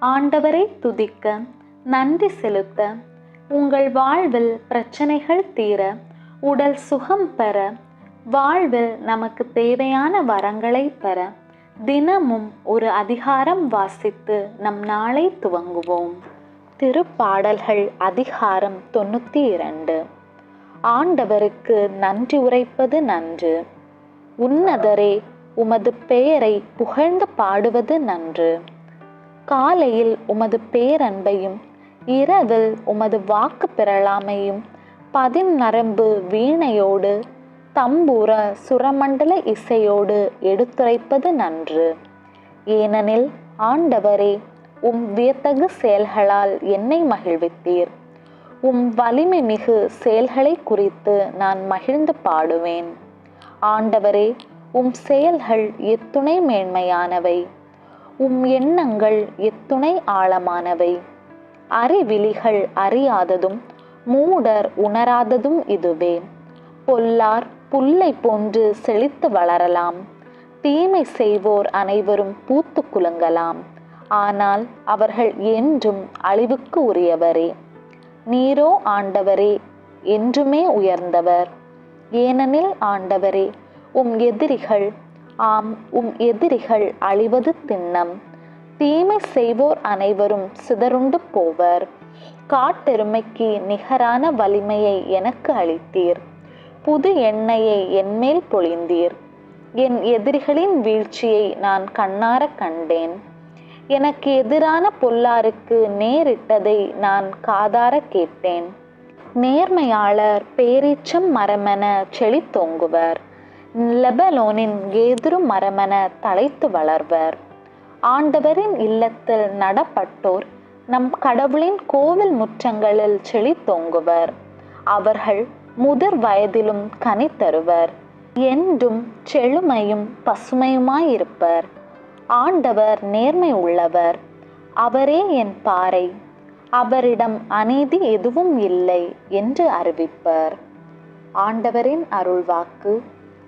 ஆண்டவரை துதிக்க நன்றி செலுத்த உங்கள் வாழ்வில் பிரச்சனைகள் தீர உடல் சுகம் பெற வாழ்வில் நமக்கு தேவையான வரங்களை பெற தினமும் ஒரு அதிகாரம் வாசித்து நம் நாளை துவங்குவோம். திருப்பாடல்கள் அதிகாரம் தொண்ணூற்றி இரண்டு. ஆண்டவருக்கு நன்றி உரைப்பது நன்று. உன்னதரே உமது பெயரை புகழ்ந்து பாடுவது நன்று. காலையில் உமது பேரன்பையும் இரவில் உமது வாக்கு பெறலாமையும் பதின் நரம்பு வீணையோடு தம்பூர சுரமண்டல இசையோடு எடுத்துரைப்பது நன்று. ஏனெனில் ஆண்டவரே உம் வியத்தகு செயல்களால் என்னை மகிழ்வித்தீர். உம் வலிமை மிகு செயல்களை குறித்து நான் மகிழ்ந்து பாடுவேன். ஆண்டவரே உம் செயல்கள் எத்துணை மேன்மையானவை. உம் எண்ணங்கள் எத்துணை ஆழமானவை. அறிவிலிகள் அறியாததும் மூடர் உணராததும் இதுவே. பொல்லார் புல்லை போன்று செழித்து வளரலாம். தீமை செய்வோர் அனைவரும் பூத்து குலுங்கலாம். ஆனால் அவர்கள் என்றும் அழிவுக்கு உரியவரே. நீரோ ஆண்டவரே என்றுமே உயர்ந்தவர். ஏனெனில் ஆண்டவரே உம் எதிரிகள் ஆம் உம் எதிரிகள் அழிவது திண்ணம். தீமை செய்வோர் அனைவரும் சிதறுண்டு போவர். காட்டெருமைக்கு நிகரான வலிமையை எனக்கு அளித்தீர். புது எண்ணெயை என்மேல் பொழிந்தீர். என் எதிரிகளின் வீழ்ச்சியை நான் கண்ணார கண்டேன். எனக்கு எதிரான பொல்லாருக்கு நேரிட்டதை நான் காதார கேட்டேன். நேர்மையாளர் பேரீச்சம் மரமென செழித்தோங்குவர். லெபலோனின் கேதுரு மரமென தலைத்து வளர்வர். ஆண்டவரின் இல்லத்தில் நடப்பட்டோர் நம் கடவுளின் கோவில் முற்றங்களில் செழித்தோங்குவர் அவர்கள் முதிர் வயதிலும் கனி தருவர். என்றும் செழுமையும் பசுமையுமாயிருப்பர். ஆண்டவர் நேர்மை உள்ளவர். அவரே என் பாறை. அவரிடம் அநீதி எதுவும் இல்லை என்று அறிவிப்பர். ஆண்டவரின் அருள்வாக்கு